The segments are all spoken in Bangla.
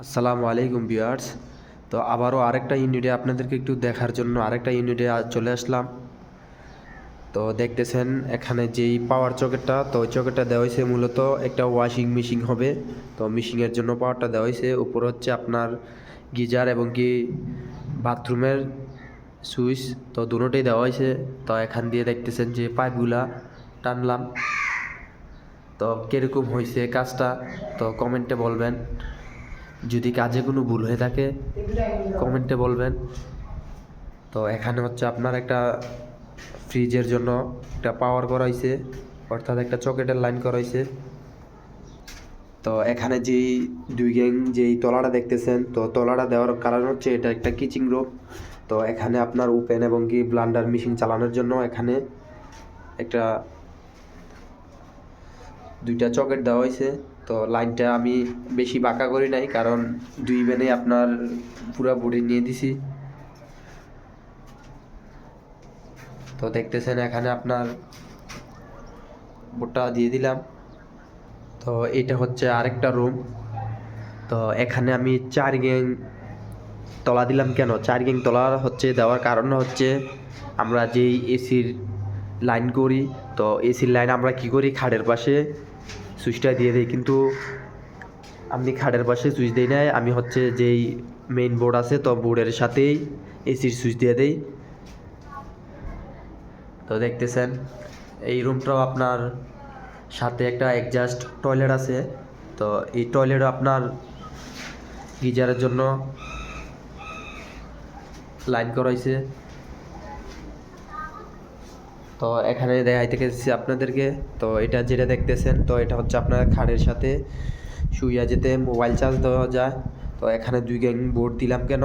আসসালামু আলাইকুম ভিউয়ার্স। তো আবারও আরেকটা ইউনিটে আপনাদেরকে একটু দেখার জন্য আরেকটা ইউনিটে চলে আসলাম। তো দেখতেছেন, এখানে যেই পাওয়ার চকেটটা, তো ওই চকেটটা দেওয়া হয়েছে মূলত একটা ওয়াশিং মেশিন হবে। তো মেশিনের জন্য পাওয়ারটা দেওয়া হয়েছে। উপর হচ্ছে আপনার গিজার এবং কি বাথরুমের সুইচ, তো দুটোটাই দেওয়া হয়েছে। তো এখান দিয়ে দেখতেছেন যে পাইপগুলা টানলাম। তো কীরকম হয়েছে কাজটা, তো কমেন্টে বলবেন। যদি কাজে কোনো ভুল হয়ে থাকে, কমেন্টে বলবেন। তো এখানে হচ্ছে আপনার একটা ফ্রিজের জন্য একটা পাওয়ার করা হয়েছে অর্থাৎ একটা চকেটের লাইন করা হয়েছে তো এখানে যেই দুই গ্যাং যেই তলাটা দেখতেছেন, তো তলাটা দেওয়ার কারণ হচ্ছে এটা একটা কিচিং রুম তো এখানে আপনার ওপেন এবং কি ব্লান্ডার মেশিন চালানোর জন্য এখানে একটা দুইটা চকেট দেওয়া হয়েছে তো লাইনটা আমি বেশি বাঁকা করি নাই, কারণ দুই বেনে আপনার পুরা বডি নিয়ে দিছি। তো দেখতেছেন এখানে আপনার বোটটা দিয়ে দিলাম। তো এটা হচ্ছে আরেকটা রুম তো এখানে আমি চার গ্যাং তলা দিলাম কেন? চার গ্যাং তলা হচ্ছে দেওয়ার কারণ হচ্ছে আমরা যেই এসির লাইন করি, তো এসির লাইন আমরা কি করি? খাটের পাশে সুইচটা দিয়ে দিই, কিন্তু আমি খাটের পাশে সুইচ দিই নাই। আমি হচ্ছে যেই মেইন বোর্ড আছে, তো বোর্ডের সাথেই এসির সুইচ দিয়ে দেই। তো দেখতেছেন, এই রুমটাও আপনার সাথে একটা অ্যাডজাস্ট টয়লেট আছে। তো এই টয়লেট আপনার গিজারের জন্য লাইন করা হয়েছে তো এখানে দেখাইতে গেছি আপনাদেরকে। তো এটা যেটা দেখতেছেন, তো এটা হচ্ছে আপনার খাড়ের সাথে শুইয়া যেতে মোবাইল চার্জ দেওয়া যায়। তো এখানে দুই গ্যাং বোর্ড দিলাম কেন?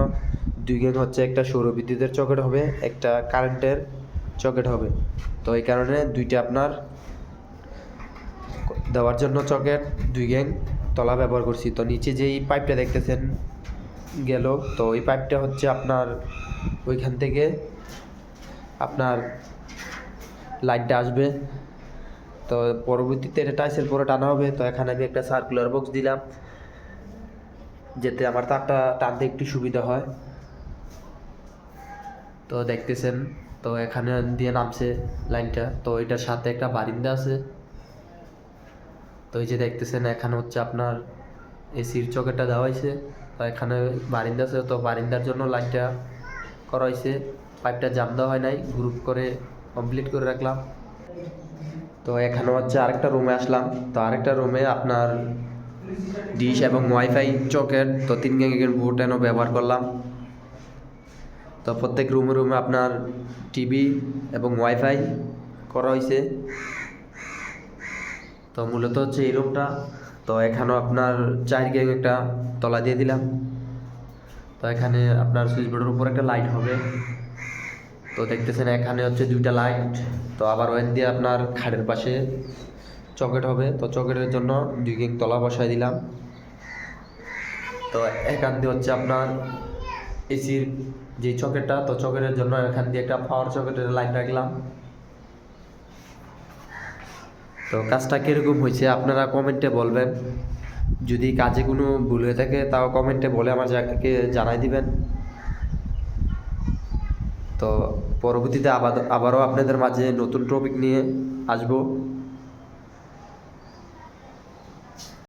দুই গ্যাং হচ্ছে একটা সৌর বিদ্যুতের চকেট হবে, একটা কারেন্টের চকেট হবে। তো এই কারণে দুইটা আপনার দেওয়ার জন্য চকেট, দুই গ্যাং তলা ব্যবহার করছি। তো নিচে যেই পাইপটা দেখতেছেন গেল, তো এই পাইপটা হচ্ছে আপনার ওইখান থেকে আপনার লাইটটা আসবে। তো পরবর্তীতে এটা টাইসের পরে টানা হবে। তো এখানে আমি একটা সার্কুলার বক্স দিলাম, যাতে আমার তারটা টানতে একটু সুবিধা হয়। তো দেখতেছেন, তো এখানে দিয়ে নামছে লাইনটা তো এটার সাথে একটা বারিন্দা আছে। তো এই যে দেখতেছেন, এখানে হচ্ছে আপনার এসির চকেটটা দেওয়া হয়েছে। তো এখানে বারিন্দা আছে। তো বারিন্দার জন্য লাইনটা করা হয়েছে। পাইপটা জাম দেওয়া হয় নাই। গ্রুপ করে কমপ্লিট করে রাখলাম। তো এখানে হচ্ছে আরেকটা রুমে আসলাম। তো আরেকটা রুমে আপনার ডিশ এবং ওয়াইফাই চকেট তো তিন বোর্ড এনে ব্যবহার করলাম। তো প্রত্যেক রুমে রুমে আপনার টিভি এবং ওয়াইফাই করা হয়েছে তো মূলত হচ্ছে এই রুমটা তো এখানেও আপনার চার গ্যাং একটা তলা দিয়ে দিলাম। তো এখানে আপনার সুইচ বোর্ডের উপর একটা লাইট হবে। তো দেখতেছেন এখানে হচ্ছে দুইটা লাইট, তো আবার ওয়েন দিয়ে আপনার খাটের পাশে চকেট হবে। তো চকেটের জন্য দুই গ্যাং তলা বসাই দিলাম। তো এখান দিয়ে হচ্ছে আপনার এসির যে চকেটটা, তো চকেটের জন্য এখান দিয়ে একটা পাওয়ার চকেটের লাইন রাখলাম। তো কাজটা কীরকম হয়েছে আপনারা কমেন্টে বলবেন। যদি কাজে কোনো ভুল হয়ে থাকে তাও কমেন্টে বলে আমার যাকে জানাই দিবেন। তো পরবর্তীতে আবার আবারও আপনাদের মাঝে নতুন টপিক নিয়ে আসব।